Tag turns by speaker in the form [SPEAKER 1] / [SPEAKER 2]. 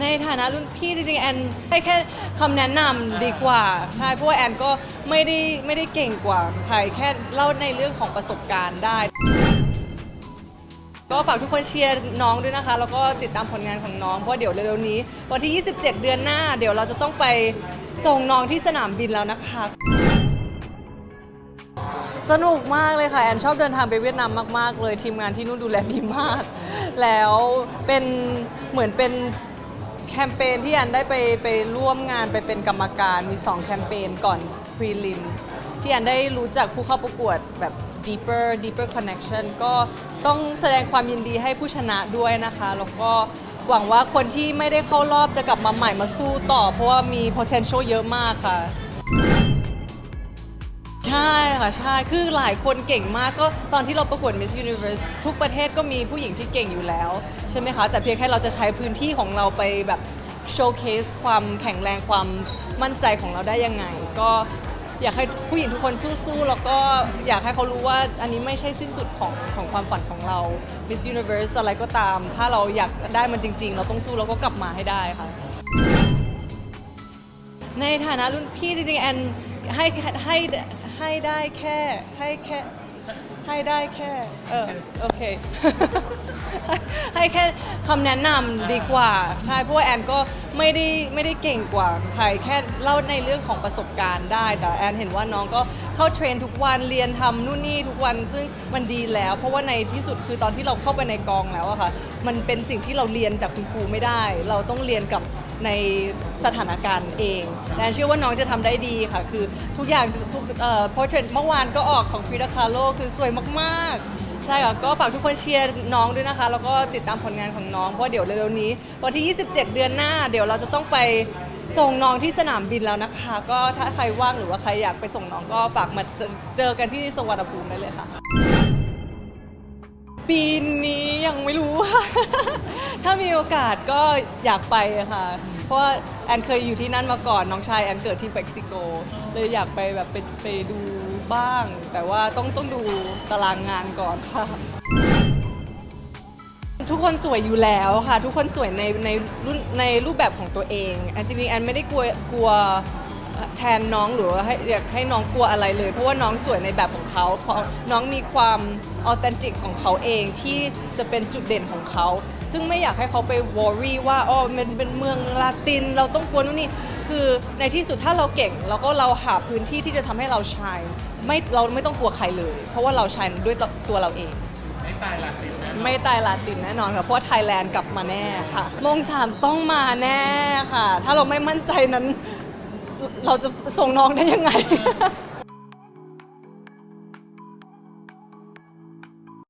[SPEAKER 1] ในฐานะรุ่นพี่จริงๆแอนให้แค่คำแนะนำดีกว่า ใช่เพราะว่าแอนก็ไม่ได้ไม่ได้เก่งกว่าใครแค่เล่าในเรื่องของประสบการณ์ได้ ก็ฝากทุกคนเชียร์น้องด้วยนะคะ แล้วก็ติดตามผลงานของน้อง เพราะเดี๋ยวเร็วๆนี้ วันที่ 27 เดือนหน้า เดี๋ยวเราจะต้องไปส่งน้องที่สนามบินแล้วนะคะ สนุกมากเลยค่ะ แอนชอบเดินทางไปเวียดนามมาก ๆ เลยทีมงานที่นู่นดูแลดีมาก แล้วเป็นเหมือนเป็น แคมเปญที่อันได้ไปไปร่วมงานไปเป็นกรรมการมี 2 แคมเปญก่อนพรีลิมที่อันได้รู้จักผู้เข้าประกวดแบบ deeper deeper connection ก็ต้องแสดงความยินดีให้ผู้ชนะด้วยนะคะ แล้วก็หวังว่าคนที่ไม่ได้เข้ารอบจะกลับมาใหม่มาสู้ต่อ เพราะว่ามี potential เยอะมากค่ะ ใช่ค่ะใช่คือหลายคนเก่งมากก็ตอนที่เราประกวด Miss Universe ทุกประเทศก็มีผู้หญิงที่เก่งอยู่แล้ว ใช่ไหมคะ แต่เพียงแค่เราจะใช้พื้นที่ของเราไปแบบโชว์เคสความแข็งแรงความมั่นใจของเราได้ยังไง ก็อยากให้ผู้หญิงทุกคนสู้ๆ แล้วก็อยากให้เขารู้ว่าอันนี้ไม่ใช่สิ้นสุดของของความฝันของเรา Miss Universe อะไรก็ตาม ถ้าเราอยากได้มันจริง ๆ เราต้องสู้แล้วก็กลับมาให้ได้ค่ะ ในฐานะรุ่นพี่จริงๆแอนให้ให้ ให้ได้แค่ให้แค่ให้ได้แค่เออโอเค ให้แค่คำแนะนำดีกว่า ใช่เพราะว่าแอนก็ไม่ได้ไม่ได้เก่งกว่าใครแค่เล่าในเรื่องของประสบการณ์ได้ แต่แอนเห็นว่าน้องก็เข้าเทรนทุกวันเรียนทำนู่นนี่ทุกวันซึ่งมันดีแล้ว เพราะว่าในที่สุดคือตอนที่เราเข้าไปในกองแล้วอะค่ะ มันเป็นสิ่งที่เราเรียนจากคุณครูไม่ได้ เราต้องเรียนกับ ในสถานการณ์เองและเชื่อว่าน้องจะทำได้ดีค่ะ คือทุกอย่างทุกเอ่อ portrait เมื่อวานก็ออกของฟรีดาคาโลคือสวยมากๆ ใช่ค่ะก็ฝากทุกคนเชียร์น้องด้วยนะคะ แล้วก็ติดตามผลงานของน้อง เพราะเดี๋ยวเร็วๆนี้ วันที่ 27 เดือนหน้า เดี๋ยวเราจะต้องไปส่งน้องที่สนามบินแล้วนะคะ ก็ถ้าใครว่างหรือว่าใครอยากไปส่งน้องก็ฝากมาเจอเจอกันที่สวรรณภูมิได้เลยค่ะ ปีนี้ยังไม่รู้ ถ้ามีโอกาสก็อยากไปค่ะ เพราะว่าแอนเคยอยู่ที่นั่นมาก่อนน้องชายแอนเกิดที่เม็กซิโกเลยอยากไปแบบไปไปดูบ้าง แต่ว่าต้องต้องดูตารางงานก่อนค่ะ ทุกคนสวยอยู่แล้วค่ะ ทุกคนสวยในในรุ่นในรูปแบบของตัวเองแอนจริงๆแอนไม่ได้กลัวกลัวแทนน้องหรือว่าให้อยากให้น้องกลัวอะไรเลย เพราะว่าน้องสวยในแบบของเขาเขาน้องมีความออเทนติกของเขาเองที่จะเป็นจุดเด่นของเขา ซึ่งไม่อยากให้เขาไปวอรี่ว่าอ๋อมันเป็นเมืองลาติน เราต้องกลัวนู่นนี่คือในที่สุดถ้าเราเก่งเราก็เราหาพื้นที่ที่จะทำให้เราชายไม่เราไม่ต้องกลัวใครเลย เพราะว่าเราชายด้วยตัวเราเอง
[SPEAKER 2] ไม่ตายลักตินะ
[SPEAKER 1] ไม่ตายลาตินแน่นอนค่ะเพราะว่าไทยแลนด์กลับมาแน่ค่ะมงสามต้องมาแน่ค่ะ ถ้าเราไม่มั่นใจนั้น เราจะส่งน้องได้ยังไง